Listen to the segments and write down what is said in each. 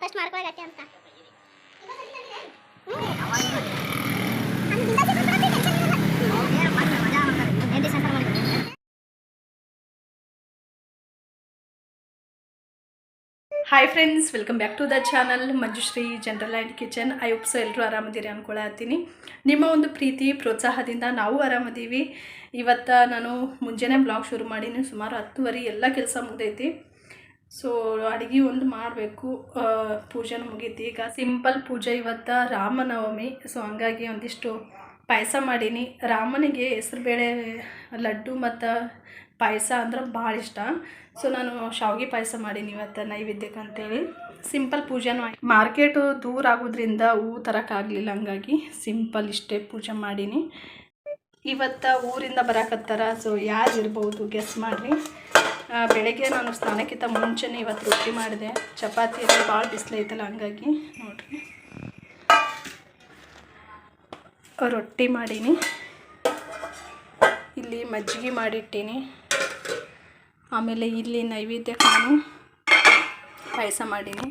First ಮಾಡ್ಕೊಳಗತ್ತೆ ಅಂತ hi friends welcome back to the channel Manjushree general and kitchen I so ಎಲ್ಲರೂ ಆರಾಮದಿರಿ ಅನ್ಕೊಳತ್ತೀನಿ ನಿಮ್ಮ ಒಂದು ಪ್ರೀತಿ, ಪ್ರೋತ್ಸಾಹದಿಂದ ನಾವು ಆರಾಮದೀವಿ. ಇವತ್ತು ನಾನು ಮುಂಜಾನೆ ಬ್ಲಾಗ್ ಶುರು ಮಾಡೀನಿ. ಸುಮಾರು ಹತ್ತುವರೆ ಎಲ್ಲ ಕೆಲಸ ಮುಗ್ದೈತಿ. ಸೊ ಅಡುಗೆ ಒಂದು ಮಾಡಬೇಕು. ಪೂಜೆನೂ ಮುಗೀತಿ. ಈಗ ಸಿಂಪಲ್ ಪೂಜೆ ಇವತ್ತು ರಾಮನವಮಿ. ಸೊ ಹಂಗಾಗಿ ಒಂದಿಷ್ಟು ಪಾಯಸ ಮಾಡೀನಿ. ರಾಮನಿಗೆ ಹೆಸರುಬೇಳೆ ಲಡ್ಡು ಮತ್ತು ಪಾಯಸ ಅಂದ್ರೆ ಭಾಳ ಇಷ್ಟ. ಸೊ ನಾನು ಶಾವಿಗೆ ಪಾಯಸ ಮಾಡೀನಿ ಇವತ್ತು ನೈವೇದ್ಯಕ್ಕೆ ಅಂತೇಳಿ. ಸಿಂಪಲ್ ಪೂಜೆನೂ ಆಯ್ತು ಮಾರ್ಕೆಟು ದೂರ ಆಗೋದ್ರಿಂದ ಹೂ ತರೋಕ್ಕಾಗಲಿಲ್ಲ ಹಂಗಾಗಿ ಸಿಂಪಲ್ ಇಷ್ಟೇ ಪೂಜೆ ಮಾಡೀನಿ. ಇವತ್ತು ಊರಿಂದ ಬರಕತ್ತಾರ ಸೊ ಯಾರು ಇರ್ಬೋದು ಗೆಸ್ ಮಾಡಿರಿ. ಬೆಳಗ್ಗೆ ನಾನು ಸ್ನಾನಕ್ಕಿಂತ ಮುಂಚೆನೇ ಇವತ್ತು ರೊಟ್ಟಿ ಮಾಡಿದೆ. ಚಪಾತಿ ಭಾಳ ಬಿಸಿಲೈತಲ್ಲ ಹಂಗಾಗಿ ನೋಡಿರಿ. ರೊಟ್ಟಿ ಮಾಡೀನಿ. ಇಲ್ಲಿ ಮಜ್ಜಿಗೆ ಮಾಡಿಟ್ಟೀನಿ. ಆಮೇಲೆ ಇಲ್ಲಿ ನೈವೇದ್ಯಕ್ಕೆ ನಾನು ಪಾಯಸ ಮಾಡೀನಿ.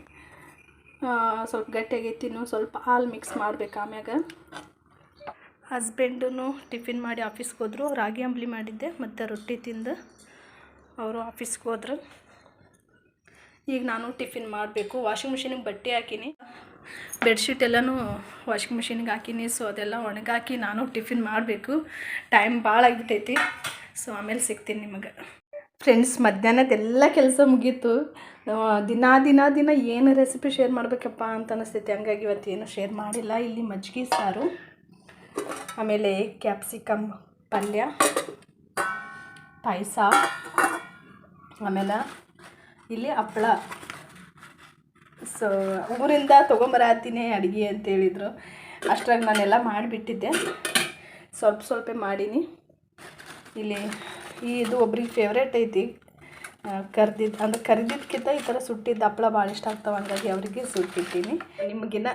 ಸ್ವಲ್ಪ ಗಟ್ಟಿಯಾಗೈತಿ ಇನ್ನೂ ಸ್ವಲ್ಪ ಹಾಲು ಮಿಕ್ಸ್ ಮಾಡ್ಬೇಕು ಆಮ್ಯಾಗ. ಹಸ್ಬೆಂಡೂ ಟಿಫಿನ್ ಮಾಡಿ ಆಫೀಸ್ಗೆ ಹೋದರು, ರಾಗಿ ಅಂಬ್ಲಿ ಮಾಡಿದ್ದೆ, ಮತ್ತು ರೊಟ್ಟಿ ತಿಂದು ಅವರು ಆಫೀಸ್ಗೆ ಹೋದ್ರು. ಈಗ ನಾನು ಟಿಫಿನ್ ಮಾಡಬೇಕು ವಾಷಿಂಗ್ ಮಿಷಿನಿಗೆ ಬಟ್ಟೆ ಹಾಕೀನಿ. ಬೆಡ್ಶೀಟ್ ಎಲ್ಲನೂ ವಾಷಿಂಗ್ ಮಿಷಿನಿಗೆ ಹಾಕಿನಿ ಸೊ ಅದೆಲ್ಲ ಒಣಗಾಕಿ ನಾನು ಟಿಫಿನ್ ಮಾಡಬೇಕು. ಟೈಮ್ ಭಾಳ ಆಗಿಬಿಟ್ಟೈತಿ ಸೊ ಆಮೇಲೆ ಸಿಗ್ತೀನಿ ನಿಮಗೆ. ಫ್ರೆಂಡ್ಸ್ ಮಧ್ಯಾಹ್ನದೆಲ್ಲ ಕೆಲಸ ಮುಗೀತು. ದಿನ ದಿನ ದಿನ ಏನು ರೆಸಿಪಿ ಶೇರ್ ಮಾಡಬೇಕಪ್ಪ ಅಂತ ಅನಿಸ್ತೈತಿ. ಹಂಗಾಗಿ ಇವತ್ತು ಏನು ಶೇರ್ ಮಾಡಿಲ್ಲ. ಇಲ್ಲಿ ಮಜ್ಜಿಗೆ, ಸಾರು, ಆಮೇಲೆ ಕ್ಯಾಪ್ಸಿಕಮ್ ಪಲ್ಯ, ಪಾಯಸ, ಆಮೇಲೆ ಇಲ್ಲಿ ಹಪ್ಪಳ ಸೊ ಊರಿಂದ ತೊಗೊಂಬರತ್ತೀನಿ ಅಡುಗೆ ಅಂತೇಳಿದರು ಅಷ್ಟ್ರಾಗ ನಾನೆಲ್ಲ ಮಾಡಿಬಿಟ್ಟಿದ್ದೆ. ಸ್ವಲ್ಪ ಸ್ವಲ್ಪ ಮಾಡೀನಿ. ಇಲ್ಲಿ ಈ ಇದು ಒಬ್ರಿಗೆ ಫೇವ್ರೇಟ್ ಐತಿ. ಕರ್ದಿದ್ದು ಅಂದ್ರೆ ಕರಿದಿದ್ದಕ್ಕಿಂತ ಈ ಥರ ಸುಟ್ಟಿದ್ದು ಹಪ್ಪಳ ಭಾಳ ಇಷ್ಟ ಆಗ್ತಾವೆ. ಹಂಗಾಗಿ ಅವರಿಗೆ ಸುಟ್ಟಿದ್ದೀನಿ. ನಿಮಗಿನ್ನ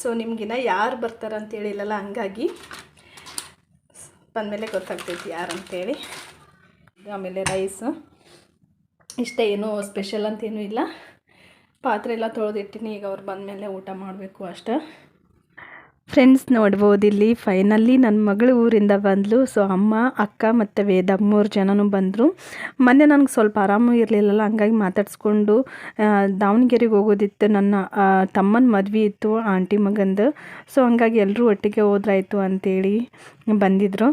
ಸೊ ನಿಮಗಿನ್ನ ಯಾರು ಬರ್ತಾರೆ ಅಂತ ಹೇಳಿಲ್ಲಲ್ಲ, ಹಂಗಾಗಿ ಬಂದಮೇಲೆ ಗೊತ್ತಾಗ್ತೈತಿ ಯಾರು ಅಂತೇಳಿ ಆಮೇಲೆ ರೈಸು ಇಷ್ಟೇ, ಏನೂ ಸ್ಪೆಷಲ್ ಅಂತೇನೂ ಇಲ್ಲ. ಪಾತ್ರೆ ಎಲ್ಲ ತೊಳೆದಿಟ್ಟಿನಿ, ಈಗ ಅವ್ರು ಬಂದಮೇಲೆ ಊಟ ಮಾಡಬೇಕು ಅಷ್ಟೇ. ಫ್ರೆಂಡ್ಸ್ ನೋಡ್ಬೋದು, ಇಲ್ಲಿ ಫೈನಲ್ಲಿ ನನ್ನ ಮಗಳು ಊರಿಂದ ಬಂದಳು ಸೊ ಅಮ್ಮ, ಅಕ್ಕ ಮತ್ತು ವೇದ ಮೂರು ಜನನೂ ಬಂದರು. ಮೊನ್ನೆ ನನಗೆ ಸ್ವಲ್ಪ ಆರಾಮು ಇರಲಿಲ್ಲಲ್ಲ, ಹಂಗಾಗಿ ಮಾತಾಡಿಸ್ಕೊಂಡು ದಾವಣಗೆರೆಗೆ ಹೋಗೋದಿತ್ತು. ನನ್ನ ತಮ್ಮನ ಮದುವೆ ಇತ್ತು, ಆಂಟಿ ಮಗಂದು. ಸೊ ಹಂಗಾಗಿ ಎಲ್ಲರೂ ಒಟ್ಟಿಗೆ ಹೋದ್ರಾಯ್ತು ಅಂತೇಳಿ. ಬಂದಿದ್ದರು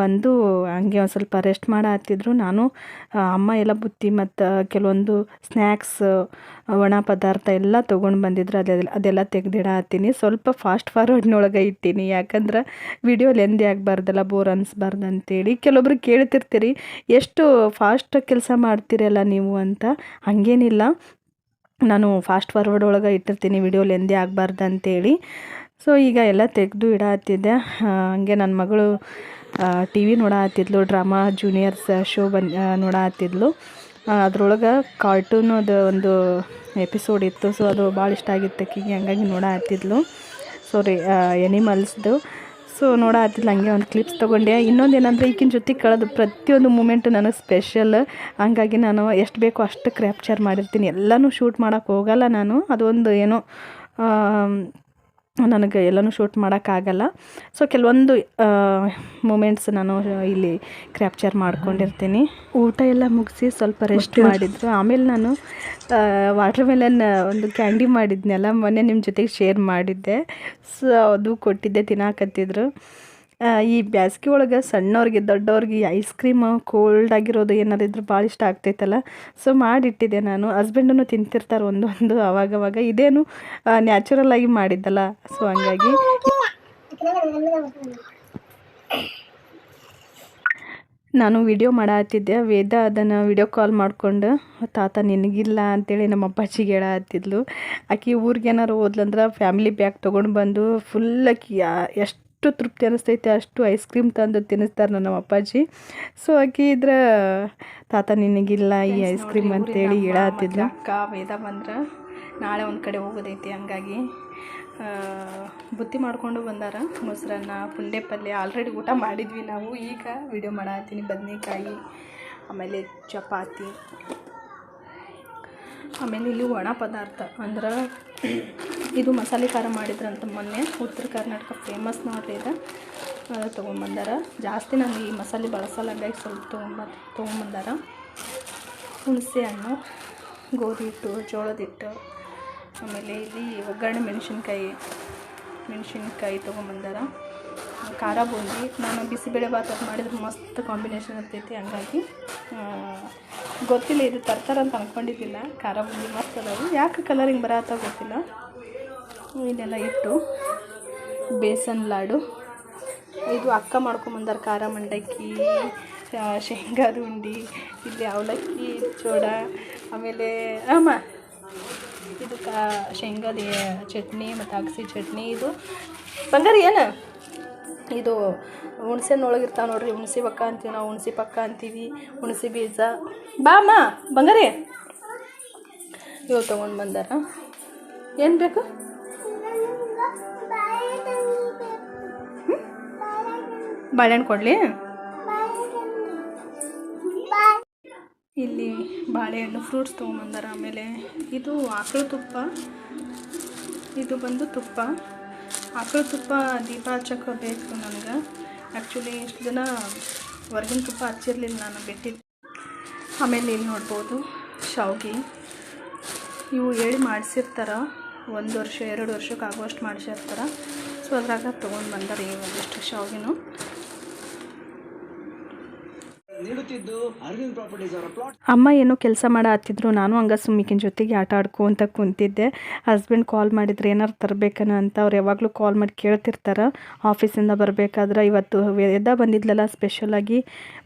ಬಂದು ಹಂಗೆ ಒಂದು ಸ್ವಲ್ಪ ರೆಸ್ಟ್ ಮಾಡತ್ತಿದ್ರು ನಾನು ಅಮ್ಮ ಎಲ್ಲ ಬುತ್ತಿ ಮತ್ತು ಕೆಲವೊಂದು ಸ್ನ್ಯಾಕ್ಸ್ ಒಣ ಪದಾರ್ಥ ಎಲ್ಲ ತೊಗೊಂಡು ಬಂದಿದ್ರು. ಅದೆಲ್ಲ ಅದೆಲ್ಲ ತೆಗ್ದಿಡತ್ತೀನಿ ಸ್ವಲ್ಪ ಫಾಸ್ಟ್ ಫಾರ್ವರ್ಡ್ನೊಳಗೆ ಇಟ್ಟೀನಿ. ಯಾಕಂದ್ರೆ ವಿಡಿಯೋ ಎಂದೇ ಆಗಬಾರ್ದಲ್ಲ ಬೋರ್ ಅನಿಸ್ಬಾರ್ದು ಅಂತೇಳಿ ಕೆಲವೊಬ್ರು ಕೇಳ್ತಿರ್ತೀರಿ, ಎಷ್ಟು ಫಾಸ್ಟ್ ಕೆಲಸ ಮಾಡ್ತೀರಲ್ಲ ನೀವು? ಅಂತ. ಹಾಗೇನಿಲ್ಲ. ನಾನು ಫಾಸ್ಟ್ ಫಾರ್ವರ್ಡ್ ಒಳಗೆ ಇಟ್ಟಿರ್ತೀನಿ ವಿಡಿಯೋ ಎಂದೇ ಆಗಬಾರ್ದು ಅಂತೇಳಿ ಸೊ ಈಗ ಎಲ್ಲ ತೆಗೆದು ಇಡಾತಿದ್ದೆ. ಹಂಗೆ ನನ್ನ ಮಗಳು ಟಿ ವಿ ನೋಡತ್ತಿದ್ಲು ಡ್ರಾಮಾ ಜೂನಿಯರ್ಸ್ ಶೋ ಬಂದು ನೋಡತ್ತಿದ್ಲು ಅದ್ರೊಳಗೆ ಕಾರ್ಟೂನದು ಒಂದು ಎಪಿಸೋಡ್ ಇತ್ತು. ಸೊ ಅದು ಭಾಳ ಇಷ್ಟ ಆಗಿತ್ತು ಆಕಿಗೆ. ಹಂಗಾಗಿ ನೋಡತ್ತಿದ್ಲು ಸಾರಿ ಎನಿಮಲ್ಸ್ದು. ಸೊ ನೋಡತ್ತಿದ್ಲು ಹಂಗೆ ಒಂದು ಕ್ಲಿಪ್ಸ್ ತೊಗೊಂಡೆ. ಇನ್ನೊಂದು ಏನಂದರೆ ಈಗಿನ ಜೊತೆ ಕಳೆದು ಪ್ರತಿಯೊಂದು ಮೂಮೆಂಟು ನನಗೆ ಸ್ಪೆಷಲ್ ಹಂಗಾಗಿ ನಾನು ಎಷ್ಟು ಬೇಕೋ ಅಷ್ಟು ಕ್ರ್ಯಾಪ್ಚರ್ ಮಾಡಿರ್ತೀನಿ. ಎಲ್ಲನೂ ಶೂಟ್ ಮಾಡೋಕ್ಕೆ ಹೋಗಲ್ಲ ನಾನು. ಅದೊಂದು ಏನೋ ನನಗೆ ಎಲ್ಲನೂ ಶೂಟ್ ಮಾಡೋಕ್ಕಾಗಲ್ಲ. ಸೊ ಕೆಲವೊಂದು ಮೂಮೆಂಟ್ಸ್ ನಾನು ಇಲ್ಲಿ ಕ್ರ್ಯಾಪ್ಚರ್ ಮಾಡ್ಕೊಂಡಿರ್ತೀನಿ. ಊಟ ಎಲ್ಲ ಮುಗಿಸಿ ಸ್ವಲ್ಪ ರೆಸ್ಟ್ ಮಾಡಿದ್ರು. ಆಮೇಲೆ ನಾನು ವಾಟರ್ ಮೆಲನ್ ಒಂದು ಕ್ಯಾಂಡಿ ಮಾಡಿದ್ನಲ್ಲ ಮೊನ್ನೆ ನಿಮ್ಮ ಜೊತೆಗೆ ಶೇರ್ ಮಾಡಿದ್ದೆ. ಸೊ ಅದು ಕೊಟ್ಟಿದ್ದೆ ತಿನ್ನಾಕತ್ತಿದ್ರು. ಈ ಬ್ಯಾಸ್ಗೆ ಒಳಗೆ ಸಣ್ಣವ್ರಿಗೆ, ದೊಡ್ಡವ್ರಿಗೆ ಐಸ್ ಕ್ರೀಮ್ ಕೋಲ್ಡ್ ಆಗಿರೋದು ಏನಾದ್ರು ಇದ್ರೆ ಭಾಳ ಇಷ್ಟ ಆಗ್ತೈತಲ್ಲ. ಸೊ ಮಾಡಿಟ್ಟಿದ್ದೆ ನಾನು. ಹಸ್ಬೆಂಡನ್ನು ತಿಂತಿರ್ತಾರೆ ಒಂದೊಂದು ಅವಾಗವಾಗ. ಇದೇನು ನ್ಯಾಚುರಲ್ ಆಗಿ ಮಾಡಿದ್ದಲ್ಲ. ಸೊ ಹಂಗಾಗಿ ನಾನು ವಿಡಿಯೋ ಮಾಡತ್ತಿದ್ದೆ ವೇದ ಅದನ್ನು ವಿಡಿಯೋ ಕಾಲ್ ಮಾಡ್ಕೊಂಡು, ತಾತ ನಿನಗಿಲ್ಲ ಅಂತೇಳಿ ನಮ್ಮ ಅಪ್ಪಾಜಿಗೆ ಹೇಳತ್ತಿದ್ಲು ಆಕೆ ಊರಿಗೆ ಏನಾರು ಹೋದ್ಲಂದ್ರೆ ಫ್ಯಾಮಿಲಿ ಬ್ಯಾಗ್ ತೊಗೊಂಡು ಬಂದು ಫುಲ್ ಆಕಿ ಯಾ- ಎಷ್ಟು ತೃಪ್ತಿ ಅನ್ನಿಸ್ತೈತೆ ಅಷ್ಟು ಐಸ್ ಕ್ರೀಮ್ ತಂದು ತಿನ್ನಿಸ್ತಾರೆ ನನ್ನ ಅಪ್ಪಾಜಿ. ಸೊ ಆಕಿ ಇದ್ರ ತಾತ ನಿನಗಿಲ್ಲ ಈ ಐಸ್ ಕ್ರೀಮ್ ಅಂತೇಳಿ ಹೇಳತ್ತಿದ್ಲು ಅಕ್ಕ ವೇದ ಬಂದ್ರೆ ನಾಳೆ ಒಂದು ಕಡೆ ಹೋಗೋದೈತಿ ಹಂಗಾಗಿ. ಬುತ್ತಿ ಮಾಡಿಕೊಂಡು ಬಂದಾರ ಮೊಸರನ್ನ ಪುಂಡೆ ಪಲ್ಯ ಆಲ್ರೆಡಿ ಊಟ ಮಾಡಿದ್ವಿ ನಾವು. ಈಗ ವಿಡಿಯೋ ಮಾಡತ್ತೀನಿ ಬದನೆಕಾಯಿ ಆಮೇಲೆ ಚಪಾತಿ. ಆಮೇಲೆ ಇಲ್ಲಿ ಒಣ ಪದಾರ್ಥ ಅಂದ್ರೆ ಇದು ಮಸಾಲೆ ಖಾರ ಮಾಡಿದ್ರಂತ ಮೊನ್ನೆ. ಉತ್ತರ ಕರ್ನಾಟಕ ಫೇಮಸ್ ನೋಡ್ರಿ ಇದು. ತೊಗೊಂಬಂದಾರ. ಜಾಸ್ತಿ ನಾನು ಈ ಮಸಾಲೆ ಬಳಸಲ್ಲ, ಹಂಗಾಗಿ ಸ್ವಲ್ಪ ತೊಗೊಂಬ, ತೊಗೊಂಬಂದಾರ. ಹುಣಸೆ ಹಣ್ಣು ಗೋಧಿ ಹಿಟ್ಟು ಜೋಳದ ಹಿಟ್ಟು ಆಮೇಲೆ ಇಲ್ಲಿ ಒಗ್ಗರಣೆ ಮೆಣಸಿನ್ಕಾಯಿ ಮೆಣಸಿನ್ಕಾಯಿ ತೊಗೊಂಬಂದಾರ. ಖಾರ ಬೂಂದಿ. ನಾನು ಬಿಸಿಬೇಳೆ ಭಾತ್ ಅದು ಮಾಡಿದ್ರೆ ಮಸ್ತ್ ಕಾಂಬಿನೇಷನ್ ಇರ್ತೈತಿ, ಹಂಗಾಗಿ. ಗೊತ್ತಿಲ್ಲ ಇದು ತರ್ತಾರಂತ ಅಂದ್ಕೊಂಡಿದ್ದಿಲ್ಲ ಖಾರ ಬೂಂದಿ ಮಸ್ತ್ ಅದಾವು ಯಾಕೆ ಕಲರಿಂಗ್ ಬರತ್ತ ಗೊತ್ತಿಲ್ಲ. ಇದೆಲ್ಲ ಇಟ್ಟು ಬೇಸನ್ ಲಾಡು. ಇದು ಅಕ್ಕ ಮಾಡ್ಕೊಂಬಂದಾರ ಖಾರ ಮಂಡಕ್ಕಿ ಶೇಂಗಾದ ಉಂಡಿ ಇಲ್ಲಿ ಅವಲಕ್ಕಿ ಚೋಡ ಆಮೇಲೆ, ಅಮ್ಮ, ಇದು ಕಾ ಶೇಂಗಾದ ಚಟ್ನಿ ಮತ್ತು ಅಗಸಿ ಚಟ್ನಿ ಇದು. ಬಂಗಾರ ಏನು? ಇದು ಹುಣ್ಸೆನೊಳಗಿರ್ತಾವೆ ನೋಡ್ರಿ, ಹುಣಸಿ ಪಕ್ಕ ಅಂತೀವಿ ನಾವು, ಹುಣ್ಸೆ ಪಕ್ಕ ಅಂತೀವಿ, ಹುಣಸಿ ಬೀಜ. ಬಾ ಅಮ್ಮ, ಬಂಗಾರಿ. ಇವು ತೊಗೊಂಡು ಬಂದಾರ. ಏನು ಬೇಕು? ಬಾಳೆಹಣ್ಣು ಕೊಡಲಿ? ಇಲ್ಲಿ ಬಾಳೆಹಣ್ಣು ಫ್ರೂಟ್ಸ್ ತೊಗೊಂಬಂದಾರ. ಆಮೇಲೆ ಇದು ಆಕಳು ತುಪ್ಪ. ಇದು ಬಂದು ತುಪ್ಪ. ಆಕಳು ತುಪ್ಪ ದೀಪ ಹಚ್ಚಕ್ಕೆ ಬೇಕು ನನಗೆ. ಆ್ಯಕ್ಚುಲಿ ಇಷ್ಟು ದಿನ ಹೊರಗಿನ ತುಪ್ಪ ಹಚ್ಚಿರಲಿಲ್ಲ ನಾನು ಬಿಟ್ಟಿದ್ದೆ ಆಮೇಲೆ ಇಲ್ಲಿ ನೋಡ್ಬೋದು, ಶಾವ್ಗೆ. ಇವು ಹೇಳಿ ಮಾಡಿಸಿರ್ತಾರ. ಒಂದು ವರ್ಷ, ಎರಡು ವರ್ಷಕ್ಕೆ ಆಗುವಷ್ಟು ಮಾಡಿಸಿರ್ತಾರ. ಸೊ ಅದ್ರಾಗ ತೊಗೊಂಡು ಬಂದಾರೆ ಈ ಒಂದಿಷ್ಟು ಶಾವ್ಗಿನೂ. ಅಮ್ಮ ಏನೋ ಕೆಲಸ ಮಾಡ ಹತ್ತಿದ್ರು. ನಾನು ಹಂಗ ಸುಮ್ಮಿಕಿನ ಜೊತೆಗೆ ಆಟ ಆಡ್ಕೊಂತ ಕುಂತಿದ್ದೆ. ಹಸ್ಬೆಂಡ್ ಕಾಲ್ ಮಾಡಿದ್ರೆ ಏನಾರು ತರಬೇಕನ ಅಂತ ಅವ್ರು ಯಾವಾಗಲೂ ಕಾಲ್ ಮಾಡಿ ಕೇಳ್ತಿರ್ತಾರೆ. ಆಫೀಸಿಂದ ಬರಬೇಕಾದ್ರೆ ಇವತ್ತು ಎದ್ದ ಬಂದಿದ್ಲಲ್ಲ ಸ್ಪೆಷಲಾಗಿ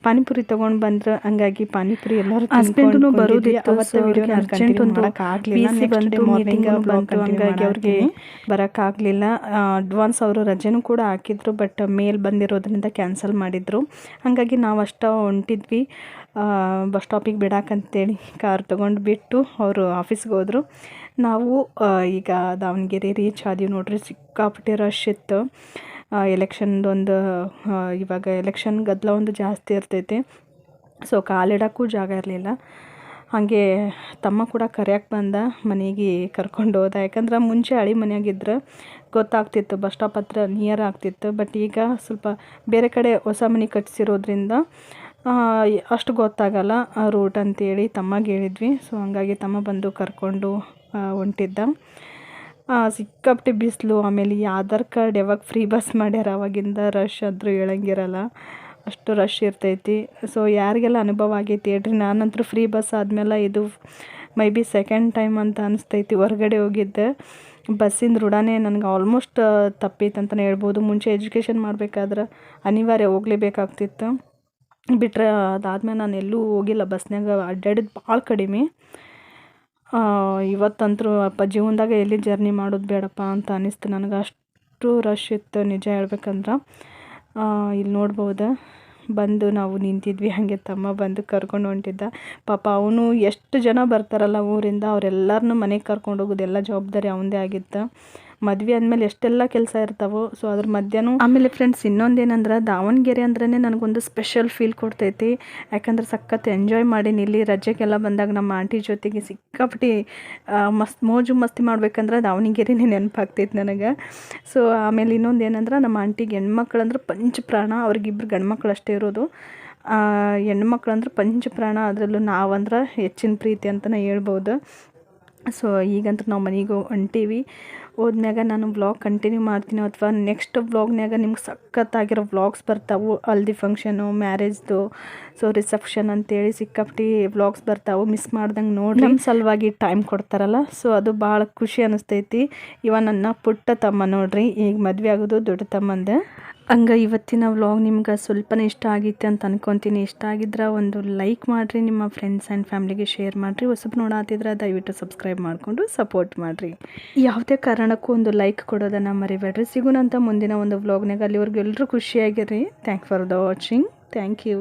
ಪಾನಿಪುರಿ ತಗೊಂಡ್ ಬಂದ್ರು ಹಂಗಾಗಿ ಪಾನಿಪುರಿ ಎಲ್ಲರೂ ಹಸ್ಬೆಂಡ್ ಬರೋದಿತ್ತು ಅರ್ಜೆಂಟ್ ಒಂದು ಮೀಟಿಂಗ್ ಬಂತು ಹಂಗಾಗಿ ಅವ್ರಿಗೆ ಬರೋಕ್ಕಾಗಲಿಲ್ಲ ಅಡ್ವಾನ್ಸ್ ಅವರು ರಜೆನೂ ಕೂಡ ಹಾಕಿದ್ರು ಬಟ್ ಮೇಲ್ ಬಂದಿರೋದ್ರಿಂದ ಕ್ಯಾನ್ಸಲ್ ಮಾಡಿದ್ರು. ಹಂಗಾಗಿ ನಾವು ಅಷ್ಟ ಹೊಂಟಿದ್ವಿ. ಬಸ್ ಸ್ಟಾಪಿಗೆ ಬಿಡಾಕಂತೇಳಿ ಕಾರ್ ತೊಗೊಂಡು ಬಿಟ್ಟು ಅವರು ಆಫೀಸ್ಗೆ ಹೋದರು. ನಾವು ಈಗ ದಾವಣಗೆರೆ ರೀಚ್ ಆದ್ವಿ ನೋಡ್ರಿ ಸಿಕ್ಕಾಪಟ್ಟೆ ರಶ್ ಇತ್ತು. ಎಲೆಕ್ಷನ್ದೊಂದು ಇವಾಗ ಎಲೆಕ್ಷನ್ ಗದ್ದಲ ಒಂದು ಜಾಸ್ತಿ ಇರ್ತೈತೆ. ಸೊ ಕಾಲಿಡೋಕ್ಕೂ ಜಾಗ ಇರಲಿಲ್ಲ. ಹಾಗೆ ತಮ್ಮ ಕೂಡ ಕರೆಯಕ್ಕೆ ಬಂದ ಮನೆಗೆ ಕರ್ಕೊಂಡು ಹೋದ. ಯಾಕಂದ್ರೆ ಮುಂಚೆ ಹಳಿ ಮನೆಯಾಗಿದ್ರೆ ಗೊತ್ತಾಗ್ತಿತ್ತು ಬಸ್ ಸ್ಟಾಪ್ ಹತ್ರ ನಿಯರ್ ಆಗ್ತಿತ್ತು. ಬಟ್ ಈಗ ಸ್ವಲ್ಪ ಬೇರೆ ಕಡೆ ಹೊಸ ಮನೆ ಕಟ್ಸಿರೋದ್ರಿಂದ ಆ, ಅಷ್ಟು ಗೊತ್ತಾಗಲ್ಲ ಆ ರೂಟ್ ಅಂತೇಳಿ ತಮ್ಮಗೆ ಹೇಳಿದ್ವಿ ಸೊ ಹಂಗಾಗಿ ತಮ್ಮ ಬಂದು ಕರ್ಕೊಂಡು ಹೊಂಟಿದ್ದ. ಸಿಕ್ಕಾಪಟ್ಟೆ ಬಿಸಿಲು, ಆಮೇಲೆ ಈ ಆಧಾರ್ ಕಾರ್ಡ್ ಯಾವಾಗ ಫ್ರೀ ಬಸ್ ಮಾಡ್ಯಾರ ಅವಾಗಿಂದ ರಶ್ ಆದರೂ ಹೇಳಂಗಿರಲ್ಲ. ಅಷ್ಟು ರಶ್ ಇರ್ತೈತಿ. ಸೊ ಯಾರಿಗೆಲ್ಲ ಅನುಭವ ಆಗೈತಿ ಹೇಳ್ರಿ. ನಾನಂತರೂ ಫ್ರೀ ಬಸ್ ಆದಮೇಲೆ ಇದು ಮೇ ಬಿ ಸೆಕೆಂಡ್ ಟೈಮ್ ಅಂತ ಅನಿಸ್ತೈತಿ. ಹೊರಗಡೆ ಹೋಗಿದ್ದೆ. ಬಸ್ಸಿಂದ ರೂಢಾನೇ ನನಗೆ ಆಲ್ಮೋಸ್ಟ್ ತಪ್ಪಿತ್ತು ಅಂತಲೇ ಹೇಳ್ಬೋದು. ಮುಂಚೆ ಎಜುಕೇಷನ್ ಮಾಡಬೇಕಾದ್ರೆ ಅನಿವಾರ್ಯ ಹೋಗ್ಲೇಬೇಕಾಗ್ತಿತ್ತು. ಬಿಟ್ಟರೆ ಅದಾದ್ಮೇಲೆ ನಾನು ಎಲ್ಲೂ ಹೋಗಿಲ್ಲ. ಬಸ್ನಾಗ ಅಡ್ಡಾಡಿದ್ದು ಭಾಳ ಕಡಿಮೆ. ಇವತ್ತಂತೂ ಅಪ್ಪ ಜೀವನದಾಗ ಎಲ್ಲಿ ಜರ್ನಿ ಮಾಡೋದು ಬೇಡಪ್ಪ ಅಂತ ಅನಿಸ್ತು ನನಗೆ. ಅಷ್ಟು ರಶ್ ಇತ್ತು ನಿಜ ಹೇಳ್ಬೇಕಂದ್ರೆ. ಇಲ್ಲಿ ನೋಡ್ಬೋದು. ಬಂದು ನಾವು ನಿಂತಿದ್ವಿ, ಹಾಗೆ ತಮ್ಮ ಬಂದು ಕರ್ಕೊಂಡು ಹೊಂಟಿದ್ದ. ಪಾಪ ಅವನು ಎಷ್ಟು ಜನ ಬರ್ತಾರಲ್ಲ ಊರಿಂದ ಅವರೆಲ್ಲರನ್ನೂ ಮನೆಗೆ ಕರ್ಕೊಂಡು ಹೋಗೋದು, ಎಲ್ಲ ಜವಾಬ್ದಾರಿ ಅವನದೇ ಆಗಿತ್ತು. ಮದ್ವೆ ಆದಮೇಲೆ ಎಷ್ಟೆಲ್ಲ ಕೆಲಸ ಇರ್ತಾವೋ ಸೊ ಅದ್ರ ಮಧ್ಯಾಹ್ನ ಆಮೇಲೆ ಫ್ರೆಂಡ್ಸ್ ಇನ್ನೊಂದೇನಂದ್ರೆ, ದಾವಣಗೆರೆ ಅಂದ್ರೇ ನನಗೊಂದು ಸ್ಪೆಷಲ್ ಫೀಲ್ ಕೊಡ್ತೈತಿ. ಯಾಕಂದ್ರೆ ಸಖತ್ ಎಂಜಾಯ್ ಮಾಡೀನಿ ಇಲ್ಲಿ ರಜೆಗೆಲ್ಲ ಬಂದಾಗ ನಮ್ಮ ಆಂಟಿ ಜೊತೆಗೆ ಸಿಕ್ಕಾಪಟ್ಟಿ ಮಸ್ತ್ ಮೋಜು ಮಸ್ತಿ ಮಾಡ್ಬೇಕಂದ್ರೆ ದಾವಣಗೆರೆನೇ ನೆನಪಾಗ್ತೈತಿ ನನಗೆ. ಸೊ ಆಮೇಲೆ ಇನ್ನೊಂದು ಏನಂದ್ರೆ ನಮ್ಮ ಆಂಟಿಗೆ ಹೆಣ್ಮಕ್ಳು ಅಂದ್ರೆ ಪಂಚ ಪ್ರಾಣ, ಅವ್ರಿಗಿಬ್ರು ಗಂಡ್ಮಕ್ಳು ಅಷ್ಟೇ ಇರೋದು. ಹೆಣ್ಮಕ್ಳು ಅಂದ್ರೆ ಪಂಚ ಪ್ರಾಣ, ಅದರಲ್ಲೂ ನಾವಂದ್ರೆ ಹೆಚ್ಚಿನ ಪ್ರೀತಿ ಅಂತಲೇ ಹೇಳ್ಬೋದು. ಸೊ ಈಗಂತೂ ನಾವು ಮನೆಗೆ ಹೊಂಟೀವಿ. ಹೋದ್ಮ್ಯಾಗ ನಾನು ವ್ಲಾಗ್ ಕಂಟಿನ್ಯೂ ಮಾಡ್ತೀನಿ ಅಥವಾ ನೆಕ್ಸ್ಟ್ ವ್ಲಾಗ್ನ್ಯಾಗ ನಿಮ್ಗೆ ಸಖತ್ತಾಗಿರೋ ವ್ಲಾಗ್ಸ್ ಬರ್ತಾವೆ. ಹಲ್ದಿ ಫಂಕ್ಷನು ಮ್ಯಾರೇಜ್ದು ಸೊ ರಿಸೆಪ್ಷನ್ ಅಂತೇಳಿ ಸಿಕ್ಕಾಪಟ್ಟಿ ವ್ಲಾಗ್ಸ್ ಬರ್ತಾವೆ. ಮಿಸ್ ಮಾಡ್ದಂಗೆ ನೋಡಿ ನಮ್ಮ ಸಲುವಾಗಿ ಟೈಮ್ ಕೊಡ್ತಾರಲ್ಲ ಸೊ ಅದು ಭಾಳ ಖುಷಿ ಅನಿಸ್ತೈತಿ. ಇವ ನನ್ನ ಪುಟ್ಟ ತಮ್ಮ ನೋಡ್ರಿ. ಈಗ ಮದುವೆ ಆಗೋದು ದೊಡ್ಡ ತಮ್ಮಂದೆ. ಹಂಗೆ ಇವತ್ತಿನ ವ್ಲಾಗ್ ನಿಮ್ಗೆ ಸ್ವಲ್ಪನೇ ಇಷ್ಟ ಆಗಿತ್ತು ಅಂತ ಅನ್ಕೊತೀನಿ. ಇಷ್ಟ ಆಗಿದ್ರೆ ಒಂದು ಲೈಕ್ ಮಾಡಿರಿ, ನಿಮ್ಮ ಫ್ರೆಂಡ್ಸ್ ಆ್ಯಂಡ್ ಫ್ಯಾಮ್ಲಿಗೆ ಶೇರ್ ಮಾಡಿರಿ. ಹೊಸಬ್ ನೋಡಾತಿದ್ರೆ ದಯವಿಟ್ಟು ಸಬ್ಸ್ಕ್ರೈಬ್ ಮಾಡಿಕೊಂಡು ಸಪೋರ್ಟ್ ಮಾಡಿರಿ. ಯಾವುದೇ ಕಾರಣಕ್ಕೂ ಒಂದು ಲೈಕ್ ಕೊಡೋದನ್ನು ಮರಿಬೇಡ್ರಿ. ಸಿಗುನಂತ ಮುಂದಿನ ಒಂದು ವ್ಲಾಗ್ನಾಗ ಅಲ್ಲಿವರೆಗೂ ಎಲ್ಲರೂ ಖುಷಿಯಾಗಿರಿ. Thank for the watching thank you